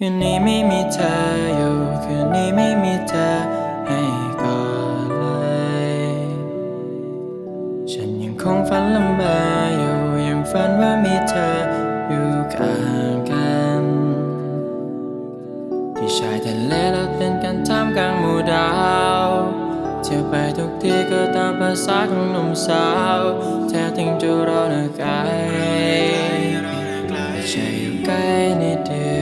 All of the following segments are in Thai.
คืนนี้ไม่มีเธออยู่ คืนนี้ไม่มีเธอให้กอดเลย ฉันยังคงฝันลำบากอยู่ ยังฝันว่ามีเธออยู่ข้างกัน ที่ชายทะเลเราเต้นกันท่ามกลางหมู่ดาวเที่ยวไปทุกที่ก็ตามภาษาของหนุ่มสาวแท้ทิ้งจะรอหน้าไกลแต่ใจอยู่ใกล้นิดเดียว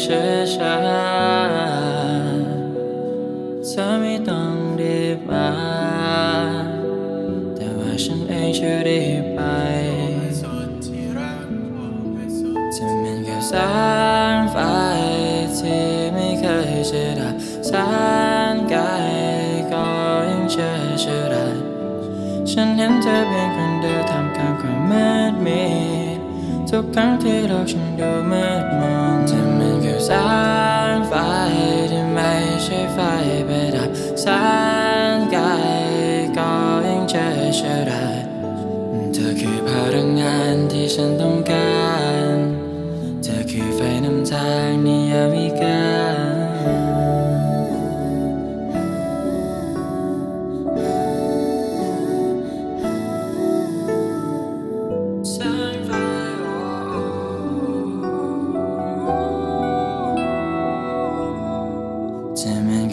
ช้าช้าเธอไม่ต้องรีบมา แต่ว่าฉันเองจะรีบไปจะเหมือนกับแสงไฟที่ไม่เคยจะดับแสนไกลก็ยังเชื่อได้ฉันเห็นเธอเพียงคนเดียวทำกลางความมืดมิดทุกครั้งที่โลกฉันดูมืดมน จะเหมือนกับแสงไฟที่ไม่ใช่ไฟประดับแสนไกลก็ยังเจอเชื่อได้เธอคือพลังงานที่ฉันต้องการ เธอคือไฟนำทางใน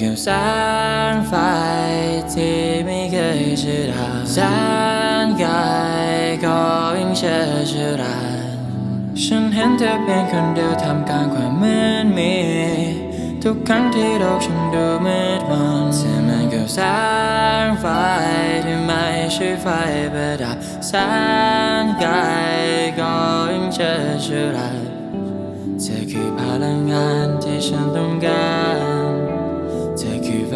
กับแสงไฟที่ไม่เคยจะดับแสนไกลก็ยังเชื่อเชื่อได้ฉันเห็นเธอเพียงคนเดียวทำกลางความมืดมิดทุกครั้งที่โลกฉันดูมืดมนเธอมือนกับแสงไฟที่ไม่ใช่ไฟประดับแสนไกลก็ยังเชื่อเชื่อได้เธอคือพลังงานที่ฉันต้องการ เธ